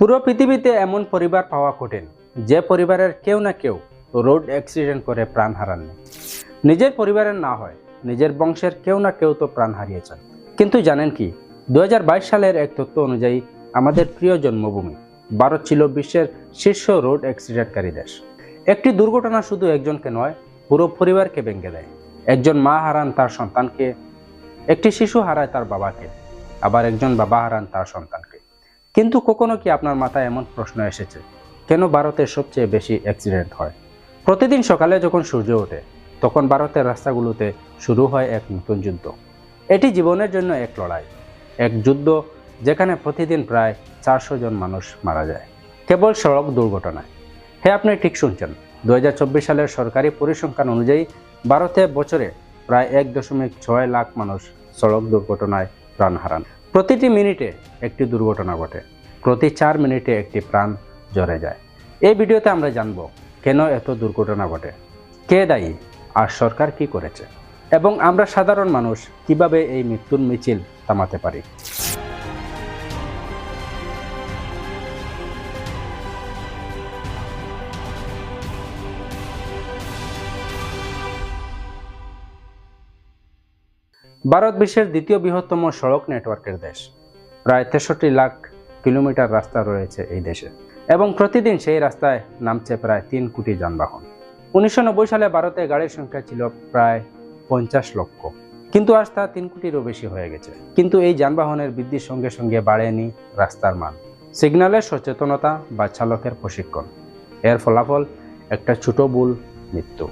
পুরো পৃথিবীতে এমন পরিবার পাওয়া কঠিন, যে পরিবারের কেউ না কেউ রোড অ্যাক্সিডেন্ট করে প্রাণ হারাননি। নিজের পরিবারের না হয়, নিজের বংশের কেউ না কেউ তো প্রাণ হারিয়েছেন। কিন্তু জানেন কি দু হাজার বাইশ সালের এক তথ্য অনুযায়ী আমাদের প্রিয় জন্মভূমি, ভারত ছিল বিশ্বের শীর্ষ রোড অ্যাক্সিডেন্টকারী দেশ। একটি দুর্ঘটনা শুধু একজনকে নয়, পুরো পরিবারকে ভেঙে দেয়। একজন মা হারান তার সন্তানকে, একটি শিশু হারায় তার বাবাকে, আবার একজন বাবা হারান তার সন্তানকে। কিন্তু কখনো কি আপনার মাথায় এমন প্রশ্ন এসেছে? কেন ভারতে সবচেয়ে বেশি অ্যাক্সিডেন্ট হয়? প্রতিদিন সকালে যখন সূর্য ওঠে, তখন ভারতের রাস্তাগুলোতে শুরু হয় এক নতুন যুদ্ধ। এটি জীবনের জন্য এক লড়াই, এক যুদ্ধ যেখানে প্রতিদিন প্রায় চারশো জন মানুষ মারা যায়। কেবল সড়ক দুর্ঘটনায় হ্যাঁ আপনি ঠিক শুনছেন। দু হাজার চব্বিশ সালের সরকারি পরিসংখ্যান অনুযায়ী ভারতে বছরে প্রায় এক দশমিক ছয় লাখ মানুষ সড়ক দুর্ঘটনায় প্রাণ হারান। প্রতিটি মিনিটে একটি দুর্ঘটনা ঘটে। প্রতি চার মিনিটে একটি প্রাণ জ্বরে যায়। এই ভিডিওতে আমরা জানব, কেন এত দুর্ঘটনা ঘটে? কে দায়ী? আর সরকার কি করেছে? এবং আমরা সাধারণ মানুষ কীভাবে এই মৃত্যুর মিছিল থামাতে পারি? ভারত বিশ্বের দ্বিতীয় বৃহত্তম সড়ক নেটওয়ার্কের দেশ। প্রায় তেষট্টি লাখ কিলোমিটার রাস্তা রয়েছে এই দেশে এবং প্রতিদিন সেই রাস্তায় নামছে প্রায় তিন কোটি যানবাহন। উনিশশো নব্বই সালে ভারতে গাড়ির সংখ্যা ছিল প্রায় পঞ্চাশ লক্ষ। কিন্তু আজ তা তিন কোটিরও বেশি হয়ে গেছে। কিন্তু এই যানবাহনের বৃদ্ধির সঙ্গে সঙ্গে বাড়েনি রাস্তার মান। সিগন্যালের সচেতনতা বা চালকের প্রশিক্ষণ। এর ফলাফল একটা ছোট ভুল, মৃত্যু।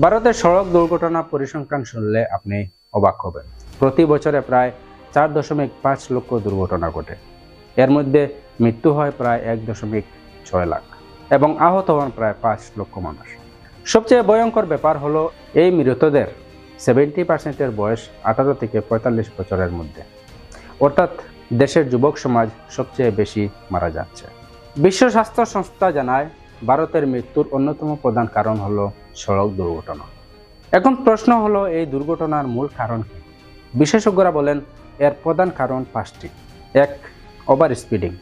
ভারতের সড়ক দুর্ঘটনা পরিসংখ্যান শুনলে আপনি অবাক হবেন। প্রতি বছরে প্রায় চার দশমিক পাঁচ লক্ষ দুর্ঘটনা ঘটে। এর মধ্যে মৃত্যু হয় প্রায় এক দশমিক ছয় লাখ এবং আহত হন প্রায় পাঁচ লক্ষ মানুষ। সবচেয়ে ভয়ঙ্কর ব্যাপার হলো এই মৃতদের সেভেন্টি পার্সেন্টের বয়স আঠারো থেকে পঁয়তাল্লিশ বছরের মধ্যে। অর্থাৎ দেশের যুবক সমাজ সবচেয়ে বেশি মারা যাচ্ছে। বিশ্ব স্বাস্থ্য সংস্থা জানায়, ভারতের মৃত্যুর অন্যতম প্রধান কারণ হলো সড়ক দুর্ঘটনা। এখন প্রশ্ন হলো, এই দুর্ঘটনার মূল কারণ কি? বিশেষজ্ঞরা বলেন, এর প্রধান কারণ পাঁচটি। এক, ওভার স্পিডিং।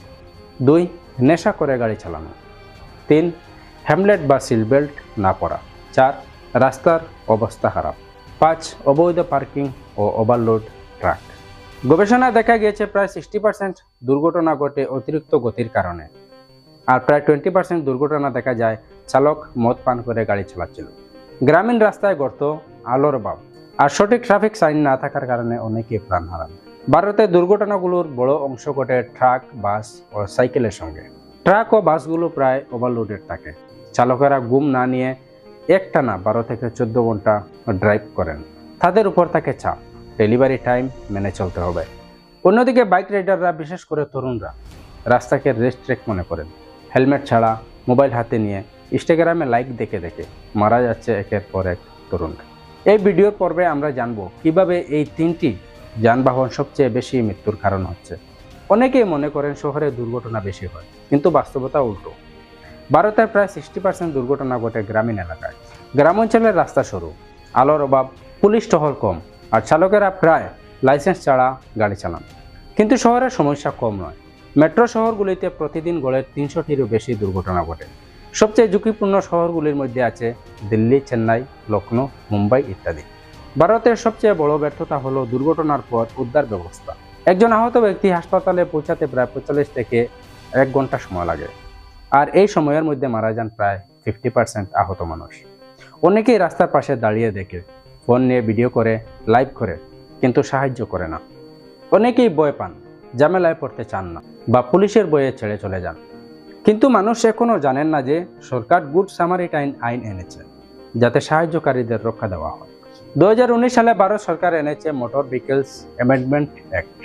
দুই, নেশা করে গাড়ি চালানো। তিন, হ্যামলেট বা সিলবেল্ট না পরা। চার, রাস্তার অবস্থা খারাপ। পাঁচ, অবৈধ পার্কিং ও ওভারলোড ট্রাক। গবেষণায় দেখা গিয়েছে, প্রায় সিক্সটি পার্সেন্ট দুর্ঘটনা ঘটে অতিরিক্ত গতির কারণে। আর প্রায় টোয়েন্টি পার্সেন্ট দুর্ঘটনা দেখা যায়, চালক মদ পান করে গাড়ি চালাচ্ছিল। গ্রামীণ রাস্তায় গর্ত, আলোর অভাব আর সঠিক ট্রাফিক সাইন না থাকার কারণে অনেকে প্রাণ হারান। ভারতের দুর্ঘটনাগুলোর বড় অংশ ঘটে ট্রাক, বাস ও সাইকেলের সঙ্গে। ট্রাক ও বাসগুলো প্রায় ওভারলোডেড থাকে। চালকেরা গুম না নিয়ে একটানা বারো থেকে চোদ্দ ঘণ্টা ড্রাইভ করেন। তাদের উপর থাকে চাপ। ডেলিভারি টাইম মেনে চলতে হবে। অন্যদিকে বাইক রাইডাররা, বিশেষ করে তরুণরা, রাস্তাকে রেস্ট ট্রেক মনে করেন। হেলমেট ছাড়া, মোবাইল হাতে নিয়ে ইনস্টাগ্রামে লাইক দেখে দেখে। মারা যাচ্ছে একের পর এক তরুণ। এই ভিডিওর পর্বে আমরা জানব কীভাবে এই তিনটি যানবাহন সবচেয়ে বেশি মৃত্যুর কারণ হচ্ছে। অনেকেই মনে করেন শহরে দুর্ঘটনা বেশি হয়, কিন্তু বাস্তবতা উল্টো। ভারতের প্রায় সিক্সটি পার্সেন্ট দুর্ঘটনা ঘটে গ্রামীণ এলাকায়। গ্রাম অঞ্চলের রাস্তা সরু, আলোর অভাব, পুলিশ টহল কম, আর চালকেরা প্রায় লাইসেন্স ছাড়া গাড়ি চালান। কিন্তু শহরের সমস্যা কম নয়। মেট্রো শহরগুলিতে প্রতিদিন গড়ে তিনশোটিরও বেশি দুর্ঘটনা ঘটে। সবচেয়ে ঝুঁকিপূর্ণ শহরগুলির মধ্যে আছে দিল্লি, চেন্নাই লখনৌ মুম্বাই ইত্যাদি। ভারতের সবচেয়ে বড় ব্যর্থতা হলো দুর্ঘটনার পর উদ্ধার ব্যবস্থা। একজন আহত ব্যক্তি হাসপাতালে পৌঁছাতে প্রায় পঁয়তাল্লিশ থেকে এক ঘণ্টা সময় লাগে। আর এই সময়ের মধ্যে মারা যান প্রায় ফিফটি পার্সেন্ট আহত মানুষ। অনেকেই রাস্তার পাশে দাঁড়িয়ে দেখে, ফোন নিয়ে ভিডিও করে লাইভ করে, কিন্তু সাহায্য করে না। অনেকেই ভয় পান, ঝামেলায় পড়তে চান না বা পুলিশের বয়ে ছেড়ে চলে যান। কিন্তু মানুষ এখনও জানেন না যে সরকার গুড সামারিটাইন আইন এনেছে, যাতে সাহায্যকারীদের রক্ষা দেওয়া হয়। দুই হাজার উনিশ সালে ভারত সরকার এনেছে মোটর ভেহিকেলস অ্যামেন্ডমেন্ট অ্যাক্ট।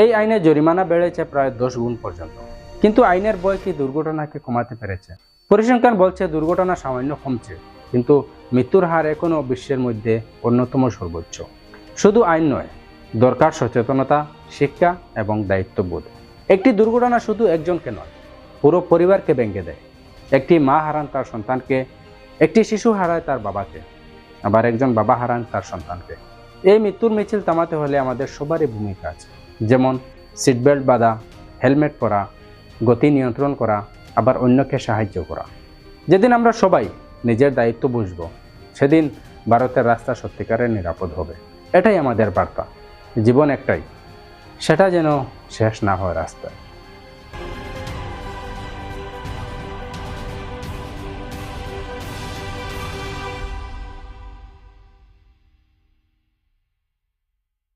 এই আইনে জরিমানা বেড়েছে প্রায় দশ গুণ পর্যন্ত। কিন্তু আইনের বয় কি দুর্ঘটনাকে কমাতে পেরেছে? পরিসংখ্যান বলছে, দুর্ঘটনা সামান্য কমছে, কিন্তু মৃত্যুর হার এখনও বিশ্বের মধ্যে অন্যতম সর্বোচ্চ। শুধু আইন নয়, দরকার সচেতনতা, শিক্ষা এবং দায়িত্ববোধ। একটি দুর্ঘটনা শুধু একজনকে নয় পুরো পরিবারকে ভেঙে দেয়। একটি মা হারান তার সন্তানকে, একটি শিশু হারায় তার বাবাকে, আবার একজন বাবা হারান তার সন্তানকে। এই মৃত্যুর মিছিল থামাতে হলে আমাদের সবারই ভূমিকা আছে। যেমন সিটবেল্ট বাঁধা হেলমেট পরা, গতি নিয়ন্ত্রণ করা, আবার অন্যকে সাহায্য করা। যেদিন আমরা সবাই নিজের দায়িত্ব বুঝব, সেদিন ভারতের রাস্তা সত্যিকারের নিরাপদ হবে। এটাই আমাদের বার্তা। জীবন একটাই, সেটা যেন শেষ না হয় রাস্তায়।